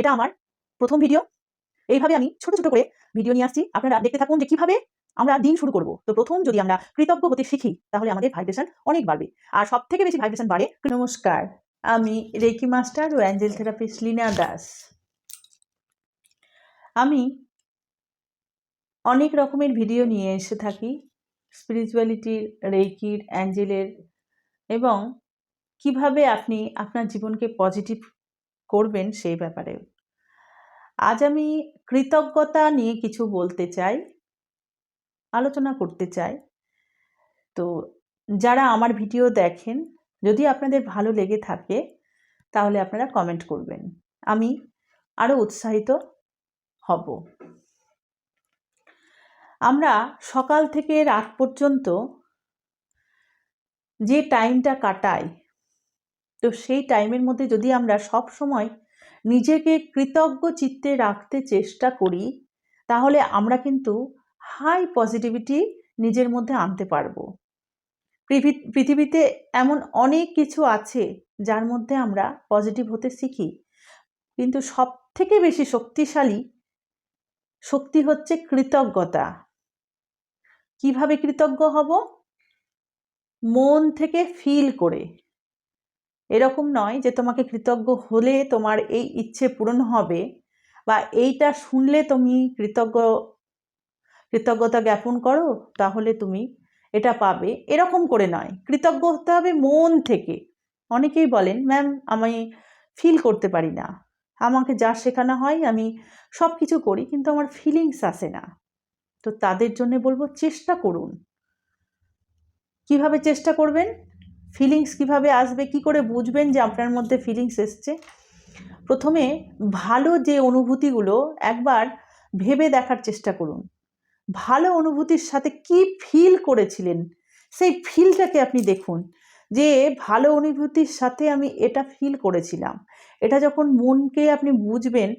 এটা আমার প্রথম ভিডিও এইভাবে আমি ছোট ছোট করে ভিডিও নিয়ে আসছি। আপনারা দেখতে থাকুন যে কীভাবে আমরা দিন শুরু করব। তো প্রথম যদি আমরা কৃতজ্ঞ হতে শিখি, তাহলে আমাদের ভাইব্রেশন অনেক বাড়বে। আর সব থেকে বেশি ভাইব্রেশন বাড়ে নমস্কার, আমি রেকি মাস্টার ও অ্যাঞ্জেল থেরাপিস্ট লীনা দাস। আমি অনেক রকমের ভিডিও নিয়ে এসে থাকি। স্পিরিচুয়ালিটির রেকির, অ্যাঞ্জেলের এবং কীভাবে আপনি আপনার জীবনকে পজিটিভ করবেন সেই ব্যাপারে। আজ আমি কৃতজ্ঞতা নিয়ে কিছু বলতে চাই, আলোচনা করতে চাই। তো যারা আমার ভিডিও দেখেন, যদি আপনাদের ভালো লেগে থাকে, তাহলে আপনারা কমেন্ট করবেন। আমি আরও উৎসাহিত হব। আমরা সকাল থেকে রাত পর্যন্ত যে টাইমটা কাটাই তো সেই টাইমের মধ্যে যদি আমরা সব সময় নিজেকে কৃতজ্ঞ চিত্তে রাখতে চেষ্টা করি, তাহলে আমরা কিন্তু হাই পজিটিভিটি নিজের মধ্যে আনতে পারব। পৃথি- পৃথিবীতে এমন অনেক কিছু আছে যার মধ্যে আমরা পজিটিভ হতে শিখি, কিন্তু সব থেকে বেশি শক্তিশালী শক্তি হচ্ছে কৃতজ্ঞতা। কীভাবে কৃতজ্ঞ হব? মন থেকে ফিল করে। এরকম নয় যে তোমাকে কৃতজ্ঞ হলে তোমার এই ইচ্ছে পূরণ হবে বা এইটা শুনলে তুমি কৃতজ্ঞ, কৃতজ্ঞতা জ্ঞাপন করো, তাহলে তুমি এটা পাবে। এরকম করে নয়। কৃতজ্ঞ হতে হবে মন থেকে। অনেকেই বলেন, ম্যাম, আমি ফিল করতে পারি না। আমাকে যা শেখানো হয় আমি সব কিছু করি, কিন্তু আমার ফিলিংস আসে না। তো তাদের জন্য বলব, চেষ্টা করুন। কীভাবে চেষ্টা করবেন? ফিলিংস কীভাবে আসবে, কি করে বুঝবেন যে আপনার মধ্যে ফিলিংস এসছে? প্রথমে ভালো যে অনুভূতিগুলো একবার ভেবে দেখার চেষ্টা করুন। ভালো অনুভূতির সাথে কি ফিল করেছিলেন? সেই ফিলটাকে আপনি দেখুন। যে ভালো অনুভূতির সাথে আমি এটা ফিল করেছিলাম। এটা যখন মনকে আপনি বুঝবেন,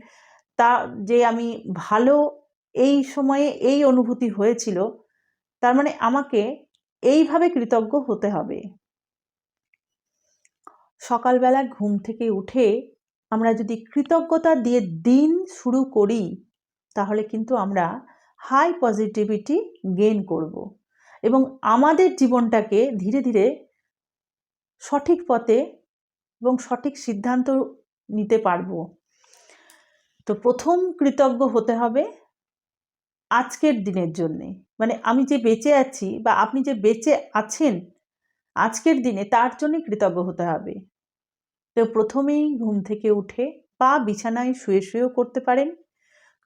তা যে আমি ভালো এই সময়ে এই অনুভূতি হয়েছিল, তার মানে আমাকে এইভাবে কৃতজ্ঞ হতে হবে। সকালবেলা ঘুম থেকে উঠে আমরা যদি কৃতজ্ঞতা দিয়ে দিন শুরু করি, তাহলে কিন্তু আমরা হাই পজিটিভিটি গেইন করব। এবং আমাদের জীবনটাকে ধীরে ধীরে সঠিক পথে এবং সঠিক সিদ্ধান্ত নিতে পারব। তো প্রথম কৃতজ্ঞ হতে হবে আজকের দিনের জন্যে। মানে আমি যে বেঁচে আছি বা আপনি যে বেঁচে আছেন, আজকের দিনে তার জন্যে কৃতজ্ঞ হতে হবে। তো প্রথমেই ঘুম থেকে উঠে বা বিছানায় শুয়ে শুয়েও করতে পারেন।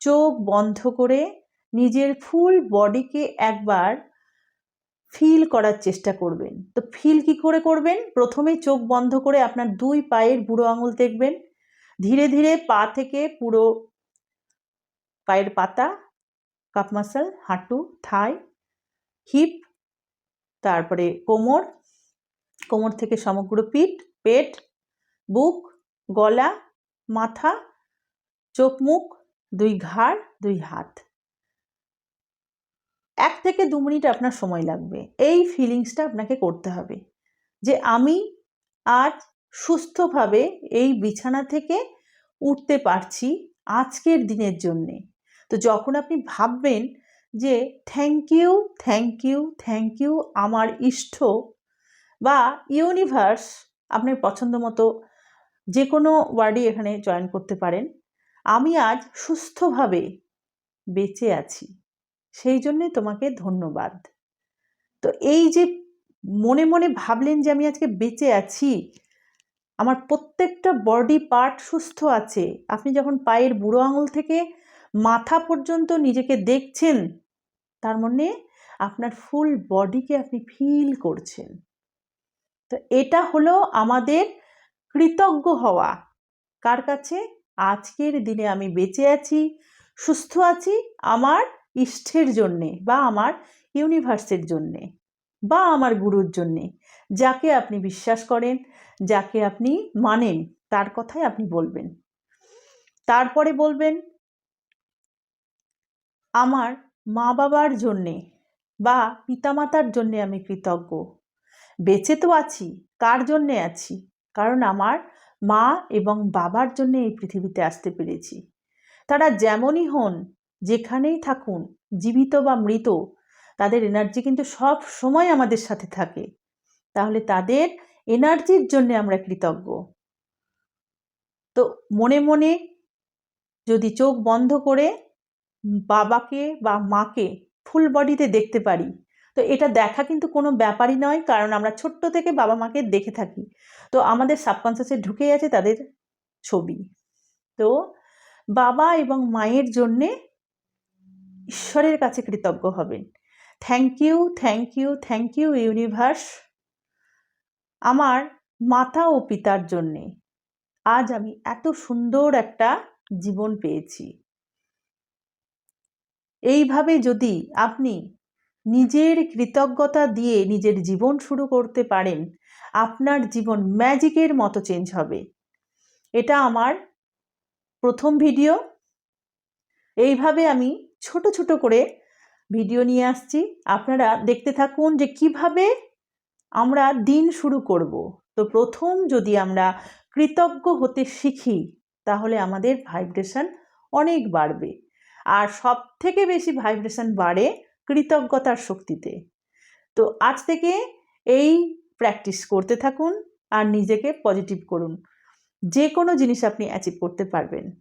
চোখ বন্ধ করে নিজের ফুল বডিকে একবার ফিল করার চেষ্টা করবেন। তো ফিল কি করে করবেন? প্রথমে চোখ বন্ধ করে আপনার দুই পায়ের বুড়ো আঙুল দেখবেন। ধীরে ধীরে পা থেকে পুরো পায়ের পাতা কাপ মাসাল, হাঁটু, থাই, হিপ, তারপরে কোমর কোমর থেকে সমগ্র পিঠ, পেট বুক, গলা, মাথা চোখ মুখ দুই ঘাড়, দুই হাত। এক থেকে দু মিনিট আপনার সময় লাগবে। এই ফিলিংসটা আপনাকে করতে হবে যে আমি আজ সুস্থভাবে এই বিছানা থেকে উঠতে পারছি আজকের দিনের জন্যে। তো যখন আপনি ভাববেন যে thank you thank you thank you, আমার ইষ্ট বা ইউনিভার্স আপনার পছন্দ মতো যে কোনো ওয়ার্ডই এখানে জয়েন করতে পারেন। আমি আজ সুস্থভাবে বেঁচে আছি। সেই জন্যে তোমাকে ধন্যবাদ। তো এই যে মনে মনে ভাবলেন যে আমি আজকে বেঁচে আছি, আমার প্রত্যেকটা বডি পার্ট সুস্থ আছে। আপনি যখন পায়ের বুড়ো আঙুল থেকে মাথা পর্যন্ত নিজেকে দেখছেন, তার মানে আপনার ফুল বডিকে আপনি ফিল করছেন। তো এটা হলো আমাদের কৃতজ্ঞ হওয়া। কার কাছে? আজকের দিনে আমি বেঁচে আছি, সুস্থ আছি আমার ইষ্টের জন্যে বা আমার ইউনিভার্সের জন্যে বা আমার গুরুর জন্যে। যাকে আপনি বিশ্বাস করেন, যাকে আপনি মানেন, তার কথাই আপনি বলবেন। তারপরে বলবেন, আমার মা বাবার জন্যে বা পিতামাতার জন্যে আমি কৃতজ্ঞ। বেঁচে তো আছি, কার জন্যে আছি? কারণ আমার মা এবং বাবার জন্য এই পৃথিবীতে আসতে পেরেছি। তারা যেমনই হন, যেখানেই থাকুন, জীবিত বা মৃত, তাদের এনার্জি কিন্তু সব সময় আমাদের সাথে থাকে। তাহলে তাদের এনার্জির জন্য আমরা কৃতজ্ঞ। তো মনে মনে যদি চোখ বন্ধ করে বাবাকে বা মাকে ফুল বডিতে দেখতে পারি তো এটা দেখা কিন্তু কোনো ব্যাপারই নয়, কারণ আমরা ছোট্ট থেকে বাবা মাকে দেখে থাকি। তো আমাদের সাবকনসিয়াসে ঢুকে আছে তাদের ছবি। তো বাবা এবং মায়ের জন্যে ঈশ্বরের কাছে কৃতজ্ঞ হবেন। Thank you thank you thank you universe আমার মাতা ও পিতার জন্যে আজ আমি এত সুন্দর একটা জীবন পেয়েছি। এইভাবে যদি আপনি নিজের কৃতজ্ঞতা দিয়ে নিজের জীবন শুরু করতে পারেন, আপনার জীবন ম্যাজিকের মতো চেঞ্জ হবে। এটা আমার প্রথম ভিডিও। এইভাবে আমি ছোট ছোট করে ভিডিও নিয়ে আসছি। আপনারা দেখতে থাকুন যে কীভাবে আমরা দিন শুরু করব। তো প্রথম যদি আমরা কৃতজ্ঞ হতে শিখি, তাহলে আমাদের ভাইব্রেশন অনেক বাড়বে। আর সব থেকে বেশি ভাইব্রেশন বাড়ে কৃতজ্ঞতার শক্তিতে। তো আজ থেকে এই প্র্যাকটিস করতে থাকুন আর নিজেকে পজিটিভ করুন। যে কোনো জিনিস আপনি অ্যাচিভ করতে পারবেন।